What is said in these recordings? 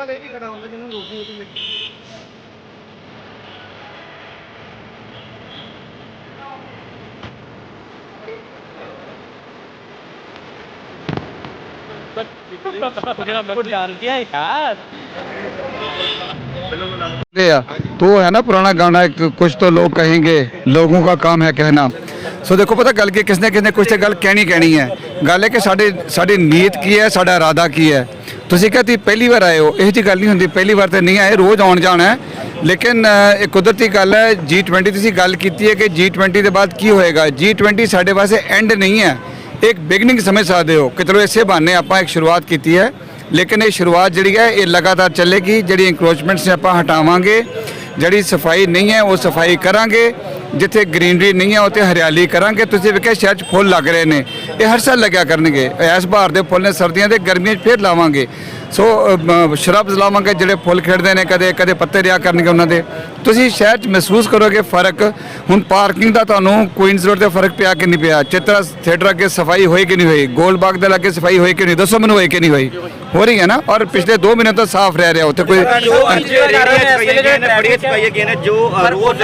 ਵਾਲੇ ਵੀ ਖੜਾ ਹੁੰਦਾ ਜਿਹਨੂੰ ਰੋਕੀ ਹੋਈ ਤੇ गया तो है ना पुराना गाना एक कुछ तो लोग कहेंगे लोगों का काम है कहना ਸੋ ਦੇਖੋ ਪਤਾ ਗੱਲ ਕੀ ਕਿਸਨੇ ਕਿਸਨੇ ਕੁਛ ਤੇ ਗੱਲ ਕਹਿਣੀ ਕਹਿਣੀ ਹੈ ਗੱਲ ਹੈ ਕਿ ਸਾਡੇ ਸਾਡੀ ਨੀਅਤ ਕੀ ਹੈ ਸਾਡਾ ਇਰਾਦਾ ਕੀ ਹੈ ਤੁਸੀਂ ਕਹਿੰਦੇ ਪਹਿਲੀ ਵਾਰ ਆਏ ਹੋ, ਇਹ ਜੀ ਗੱਲ ਨਹੀਂ ਹੁੰਦੀ, ਪਹਿਲੀ ਵਾਰ ਤੇ ਨਹੀਂ ਆਏ, ਰੋਜ਼ ਆਉਣ ਜਾਣਾ ਲੇਕਿਨ ਇਹ ਕੁਦਰਤੀ ਗੱਲ ਹੈ G20 ਤੁਸੀਂ ਗੱਲ ਕੀਤੀ ਹੈ ਕਿ G20 ਦੇ ਬਾਅਦ ਕੀ ਹੋਏਗਾ? G20 ਸਾਡੇ ਵਾਸਤੇ ਐਂਡ ਨਹੀਂ ਹੈ। ਇੱਕ ਬਿਗਨਿੰਗ ਸਮਝ ਸਕਦੇ ਹੋ, ਕਿ ਚਲੋ ਇਸੇ ਬਹਾਨੇ ਆਪਾਂ ਇੱਕ ਸ਼ੁਰੂਆਤ ਕੀਤੀ ਹੈ। ਲੇਕਿਨ ਇਹ ਸ਼ੁਰੂਆਤ ਜਿਹੜੀ ਹੈ, ਇਹ ਲਗਾਤਾਰ ਚੱਲੇਗੀ, ਜਿਹੜੀ ਇਨਕਰੋਚਮੈਂਟਸ ਨੇ ਆਪਾਂ ਹਟਾਵਾਂਗੇ, ਜਿਹੜੀ ਸਫ਼ਾਈ ਨਹੀਂ ਹੈ, ਉਹ ਸਫ਼ਾਈ ਕਰਾਂਗੇ। ਜਿੱਥੇ ਗ੍ਰੀਨਰੀ ਨਹੀਂ ਹੈ ਉੱਥੇ ਹਰਿਆਲੀ ਕਰਾਂਗੇ। ਤੁਸੀਂ ਵੇਖਿਆ ਸ਼ਹਿਰ 'ਚ ਫੁੱਲ ਲੱਗ ਰਹੇ ਨੇ। ਇਹ ਹਰ ਸਾਲ ਲੱਗਿਆ ਕਰਨਗੇ। ਇਸ ਬਹਾਰ ਦੇ ਫੁੱਲ ਨੇ ਸਰਦੀਆਂ ਦੇ ਗਰਮੀਆਂ 'ਚ ਫੇਰ ਲਾਵਾਂਗੇ। ਸੋ ਸ਼ਰਬਸ ਲਾਵਾਂਗੇ ਜਿਹੜੇ ਫੁੱਲ ਖਿੜਦੇ ਨੇ ਕਦੇ ਕਦੇ ਪੱਤੇ ਰਿਆ ਕਰਨਗੇ ਉਹਨਾਂ ਦੇ। ਤੁਸੀਂ ਸ਼ਹਿਰ 'ਚ ਮਹਿਸੂਸ ਕਰੋਗੇ ਫ਼ਰਕ। ਹੁਣ ਪਾਰਕਿੰਗ ਦਾ ਤੁਹਾਨੂੰ ਕੁਈਨਸ ਰੋਡ ਤੇ ਫ਼ਰਕ ਪਿਆ ਕਿ ਨਹੀਂ ਪਿਆ? ਚਿੱਤਰਾ ਥੀਏਟਰ ਅੱਗੇ ਸਫ਼ਾਈ ਹੋਈ ਕਿ ਨਹੀਂ ਹੋਈ? ਗੋਲਡ ਬਾਗ ਦੇ ਲਾਗੇ ਸਫ਼ਾਈ ਹੋਈ ਕਿ ਨਹੀਂ? ਦੱਸੋ ਮੈਨੂੰ ਹੋਈ ਕਿ ਨਹੀਂ ਹੋਈ? ਹੋ ਰਹੀ ਹੈ ਨਾ? ਔਰ ਪਿਛਲੇ 2 ਮਹੀਨੇ ਤੋਂ ਸਾਫ਼ ਰਹਿ ਰਿਹਾ ਉੱਥੇ ਕੋਈ ਜੋ ਅੱਜ ਰੇੜੀਆਂ ਚਪਾਈਆਂ ਗਈਆਂ ਨੇ ਜੋ ਰੋਜ਼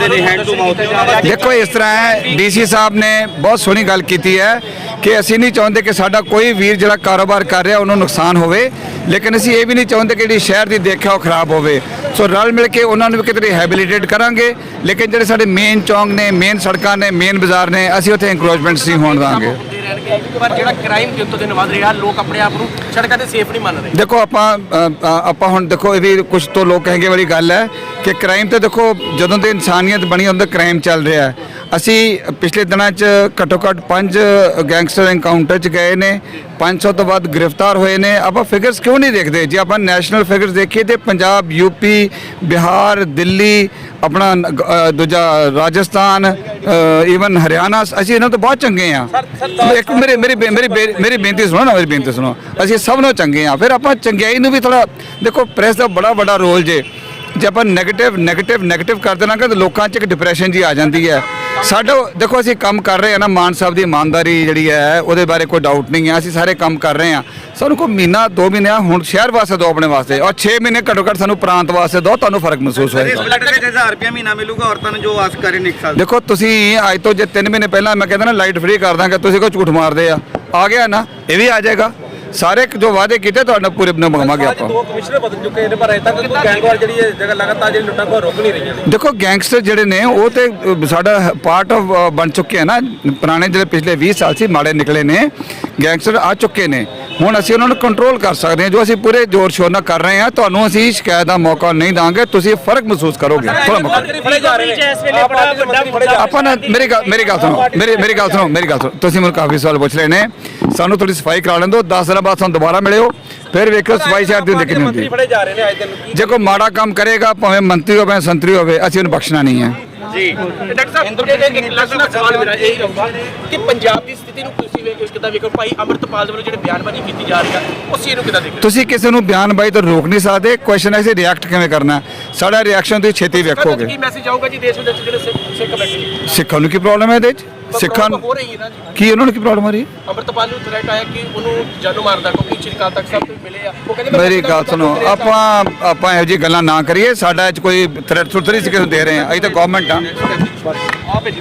ਜਿਹੜੇ ਕਮਾਉਂਦੇ ਹੈਂਡ ਟੂ ਮਾਊਥ ਦੇਖੋ, ਇਸ ਤਰ੍ਹਾਂ ਹੈ, ਡੀਸੀ ਸਾਹਿਬ ਨੇ ਬਹੁਤ ਸੋਹਣੀ ਗੱਲ ਕੀਤੀ ਹੈ ਕਿ ਅਸੀਂ ਨਹੀਂ ਚਾਹੁੰਦੇ ਕਿ ਸਾਡਾ ਕੋਈ ਵੀਰ ਜਿਹੜਾ ਕਾਰੋਬਾਰ ਕਰ ਰਿਹਾ, ਉਹਨੂੰ ਨੁਕਸਾਨ ਹੋਵੇ। ਲੇਕਿਨ ਅਸੀਂ ਇਹ ਵੀ ਨਹੀਂ ਚਾਹੁੰਦੇ ਕਿ ਜਿਹੜੀ ਸ਼ਹਿਰ ਦੀ ਦੇਖਿਆ, ਉਹ ਖਰਾਬ ਹੋਵੇ। ਸੋ ਰਲ ਮਿਲ ਕੇ ਉਹਨਾਂ ਨੂੰ ਵੀ ਕਿਤੇ ਰਿਹੈਬਿਲਿਟੇਟ ਕਰਾਂਗੇ। ਲੇਕਿਨ ਜਿਹੜੇ ਸਾਡੇ ਮੇਨ ਚੌਂਕ ਨੇ ਮੇਨ ਸੜਕਾਂ ਨੇ ਮੇਨ ਬਾਜ਼ਾਰ ਨੇ, ਅਸੀਂ ਉੱਥੇ ਇਨਕਰੋਚਮੈਂਟ ਨਹੀਂ ਹੋਣ ਦਾਂਗੇ ਰਹਿਣਗੇ ਪਰ ਜਿਹੜਾ ਕ੍ਰਾਈਮ ਦਿਨ ਤੋਂ ਦਿਨ ਵੱਧ ਰਿਹਾ ਲੋਕ ਆਪਣੇ ਆਪ ਨੂੰ ਸੜਕਾਂ ਤੇ ਸੇਫ ਨਹੀਂ ਮੰਨ ਰਹੇ ਦੇਖੋ, ਆਪਾਂ ਆਪਾਂ ਹੁਣ ਦੇਖੋ, ਇਹ ਵੀ ਕੁਝ ਤੋਂ ਲੋਕ ਕਹੇਗੇ ਵਾਲੀ ਗੱਲ ਹੈ ਕਿ ਕ੍ਰਾਈਮ ਤੇ ਦੇਖੋ, ਜਦੋਂ ਤੇ ਇਨਸਾਨੀਅਤ ਬਣੀ, ਉਦੋਂ ਕ੍ਰਾਈਮ ਚੱਲ ਰਿਹਾ ਹੈ। ਅਸੀਂ ਪਿਛਲੇ ਦਿਨਾਂ 'ਚ ਘੱਟੋ ਘੱਟ ਪੰਜ ਗੈਂਗਸਟਰ ਐਨਕਾਊਂਟਰ 'ਚ ਗਏ ਨੇ। 500 ਤੋਂ ਵੱਧ ਗ੍ਰਿਫਤਾਰ ਹੋਏ ਨੇ। ਆਪਾਂ ਫਿਗਰਸ ਕਿਉਂ ਨਹੀਂ ਦੇਖਦੇ? ਜੇ ਆਪਾਂ ਨੈਸ਼ਨਲ ਫਿਗਰਸ ਦੇਖੀਏ ਤੇ ਪੰਜਾਬ ਯੂਪੀ ਬਿਹਾਰ ਦਿੱਲੀ ਆਪਣਾ ਦੂਜਾ ਰਾਜਸਥਾਨ ਈਵਨ ਹਰਿਆਣਾ ਅਸੀਂ ਇਹਨਾਂ ਤੋਂ ਬਹੁਤ ਚੰਗੇ ਆ ਇੱਕ ਮੇਰੇ ਮੇਰੇ ਮੇਰੀ ਮੇਰੀ ਬੇਨਤੀ ਸੁਣੋ ਨਾ ਮੇਰੀ ਬੇਨਤੀ ਸੁਣੋ। ਅਸੀਂ ਸਭ ਨੂੰ ਚੰਗੇ ਆ ਫਿਰ ਆਪਾਂ ਚੰਗਿਆਈ ਨੂੰ ਵੀ ਥੋੜਾ ਦੇਖੋ ਪ੍ਰੈਸ ਦਾ ਬੜਾ ਵੱਡਾ ਰੋਲ ਜੇ। ਜੇ ਆਪਾਂ ਨੈਗੇਟਿਵ ਨੈਗੇਟਿਵ ਨੈਗੇਟਿਵ ਕਰ ਦੇਣਾ ਕਿ ਲੋਕਾਂ 'ਚ ਇੱਕ ਡਿਪਰੈਸ਼ਨ ਜੀ ਆ ਜਾਂਦੀ ਹੈ। ਸਾਡਾ ਦੇਖੋ ਅਸੀਂ ਕੰਮ ਕਰ ਰਹੇ ਆ ਨਾ ਮਾਨ ਸਾਹਿਬ ਦੀ ਇਮਾਨਦਾਰੀ ਜਿਹੜੀ ਹੈ ਉਹਦੇ ਬਾਰੇ ਕੋਈ ਡਾਊਟ ਨਹੀਂ ਹੈ। ਅਸੀਂ ਸਾਰੇ ਕੰਮ ਕਰ ਰਹੇ ਆ ਸਾਨੂੰ ਕੋਈ ਮਹੀਨਾ ਦੋ ਮਹੀਨੇ ਆ, ਹੁਣ ਸ਼ਹਿਰ ਵਾਸਤੇ ਦੋ ਆਪਣੇ ਵਾਸਤੇ ਔਰ 6 ਮਹੀਨੇ ਘੱਟੋ ਘੱਟ ਸਾਨੂੰ ਪ੍ਰਾਂਤ ਵਾਸਤੇ ਦੋ ਤੁਹਾਨੂੰ ਫ਼ਰਕ ਮਹਿਸੂਸ ਹੋਏਗਾ। ਬਲੱਡ ਵਿੱਚ 1000 ਰੁਪਏ ਮਹੀਨਾ ਮਿਲੂਗਾ ਔਰਤਾਂ ਨੂੰ ਜੋ ਆਸ ਕਰੇ ਨੇ ਇੱਕ ਸਾਲ ਦੇਖੋ ਤੁਸੀਂ ਅੱਜ ਤੋਂ ਜੇ 3 ਮਹੀਨੇ ਪਹਿਲਾਂ ਮੈਂ ਕਹਿੰਦਾ ਨਾ ਲਾਈਟ ਫ੍ਰੀ ਕਰ ਦਾਂਗੇ ਤੁਸੀਂ ਕੋਈ ਝੂਠ ਮਾਰਦੇ ਆ। ਆ ਗਿਆ ਨਾ ਇਹ ਵੀ ਆ ਜਾਏਗਾ। ਸਾਰੇ ਜੋ ਵਾਅਦੇ ਕੀਤੇ ਤੁਹਾਡੇ ਨਾਲ ਪੂਰੇ ਨਿਭਾਵਾਂਗੇ ਆਪਾਂ। ਦੋ ਕਮਿਸ਼ਨਰ ਬਦਲ ਚੁੱਕੇ ਨੇ ਪਰ ਅਜੇ ਤੱਕ ਕੋਈ ਗੈਂਗਵਾਰ ਜਿਹੜੀ ਹੈ ਜਗ੍ਹਾ ਲਗਾਤਾਰ ਜਿਹੜੀ ਲੁੱਟਾਂ ਖੋਹ ਰੁਕ ਨਹੀਂ ਰਹੀਆਂ ਨੇ। ਦੇਖੋ ਗੈਂਗਸਟਰ ਜਿਹੜੇ ਨੇ ਉਹ ਤੇ ਸਾਡਾ ਪਾਰਟ ਆਫ ਬਣ ਚੁੱਕੇ ਆ ਨਾ। ਪੁਰਾਣੇ ਜਿਹੜੇ ਪਿਛਲੇ 20 ਸਾਲ ਸੀ ਮਾੜੇ ਨਿਕਲੇ ਨੇ। ਗੈਂਗਸਟਰ ਆ ਚੁੱਕੇ ਨੇ। ਹੁਣ ਅਸੀਂ ਉਹਨਾਂ ਨੂੰ ਕੰਟਰੋਲ ਕਰ ਸਕਦੇ ਹਾਂ। ਜੋ ਅਸੀਂ ਪੂਰੇ ਜ਼ੋਰ ਸ਼ੋਰ ਨਾਲ ਕਰ ਰਹੇ ਹਾਂ ਤੁਹਾਨੂੰ ਅਸੀਂ ਸ਼ਿਕਾਇਤ ਦਾ ਮੌਕਾ ਨਹੀਂ ਦਾਂਗੇ। ਤੁਸੀਂ ਫ਼ਰਕ ਮਹਿਸੂਸ ਕਰੋਗੇ। ਥੋੜਾ ਮੌਕਾ। ਆਪਾਂ ਨਾ ਮੇਰੀ ਗੱਲ ਮੇਰੀ ਗੱਲ ਸੁਣੋ। ਮੇਰੀ ਮੇਰੀ ਗੱਲ ਸੁਣੋ ਮੇਰੀ ਗੱਲ ਸੁਣੋ। ਤੁਸੀਂ ਮੈਨੂੰ ਕਾਫੀ ਸਵਾਲ ਪੁੱਛ ਰਹੇ ਨੇ। ਸਾਨੂੰ ਥੋੜੀ ਸਫ਼ਾਈ ਕਰਾ ਲੈਣ ਦਿਓ। 10 ਦਿਨਾਂ ਬਾਅਦ ਸਾਨੂੰ ਦੁਬਾਰਾ ਮਿਲਿਓ। ਫਿਰ ਵੇਖਿਓ ਸਫ਼ਾਈ ਸ਼ਹਿਰ ਦੀ ਦੇਖਣੀ ਹੁੰਦੀ ਜਾ ਕੋਈ ਮਾੜਾ ਕੰਮ ਕਰੇਗਾ ਭਾਵੇਂ ਮੰਤਰੀ ਹੋਵੇ ਭਾਵੇਂ ਸੰਤਰੀ ਹੋਵੇ ਅਸੀਂ ਉਹਨੂੰ ਬਖਸ਼ਣਾ ਨਹੀਂ ਹੈ। ਜੀ। ਡਾਕਟਰ ਸਾਹਿਬ ਇਹ ਇੱਕ ਲਸਣਾ ਸਵਾਲ ਮੇਰਾ ਇਹ ਰਹੂਗਾ ਕਿ ਪੰਜਾਬ ਦੀ ਸਥਿਤੀ ਨੂੰ ਤੁਸੀਂ ਵੇਖ ਕਿਦਾਂ ਵੇਖੋ ਭਾਈ ਅਮਰਤਪਾਲ ਦੇ ਵੱਲੋਂ ਜਿਹੜੇ ਬਿਆਨਬਾਜ਼ੀ ਕੀਤੀ ਜਾ ਰਹੀ ਆ ਉਸ ਚੀਜ਼ ਨੂੰ ਕਿਦਾਂ ਦੇਖਦੇ ਤੁਸੀਂ ਕਿਸੇ ਨੂੰ ਬਿਆਨਬਾਜ਼ੀ ਤੋਂ ਰੋਕ ਨਹੀਂ ਸਕਦੇ ਕੁਐਸਚਨ ਹੈ ਸੀ ਰਿਐਕਟ ਕਿਵੇਂ ਕਰਨਾ ਹੈ। ਸਾਡਾ ਰਿਐਕਸ਼ਨ ਤੁਸੀਂ ਛੇਤੀ ਵੇਖੋਗੇ। ਕੀ ਮੈਸੇਜ ਆਊਗਾ ਜੀ ਦੇਸ਼ ਵਿਦੇਸ਼ ਜਿਹੜੇ ਸਿੱਖ ਬੈਠੇ ਨੇ? ਸਿੱਖਾਂ ਨੂੰ ਕੀ ਪ੍ਰੋਬਲਮ ਹੈ ਇਹਦੇ ਵਿੱਚ? ਸਿੱਖਾਂ ਨੂੰ ਹੋ ਰਹੀ ਹੈ ਨਾ ਜੀ। ਕੀ ਉਹਨਾਂ ਨੂੰ ਕੀ ਪ੍ਰੋਬਲਮ ਆ ਰਹੀ? ਹੈ ਅਮਰਤਪਾਲ ਨੂੰ ਥ੍ਰੈਟ ਆਇਆ ਕਿ ਉਹਨੂੰ ਜਾਨੋਂ ਮਾਰਦਾ ਕਿਉਂਕਿ ਸ਼੍ਰੀ ਅਕਾਲ ਤਖਤ ਸਾਹਿਬ ਤੋਂ ਮਿਲੇ ਆ। ਉਹ ਕਹਿੰਦੇ ਮੇਰੀ ਗੱਲ ਸੁਣੋ ਆਪਾਂ ਆਪਾਂ ਇਹੋ ਜਿਹੀ ਗੱਲਾਂ ਨਾ ਕਰੀਏ ਸਾਡਾ ਇਹ 'ਚ ਕੋਈ ਥ੍ਰੈਟ ਸੁਥਰੀ ਸੀ ਕਿਸੇ ਨੂੰ ਦੇ ਰਹੇ ਹਾਂ ਅਸੀਂ ਤਾਂ ਗਵਰਨਮੈਂਟ ਆ ਆ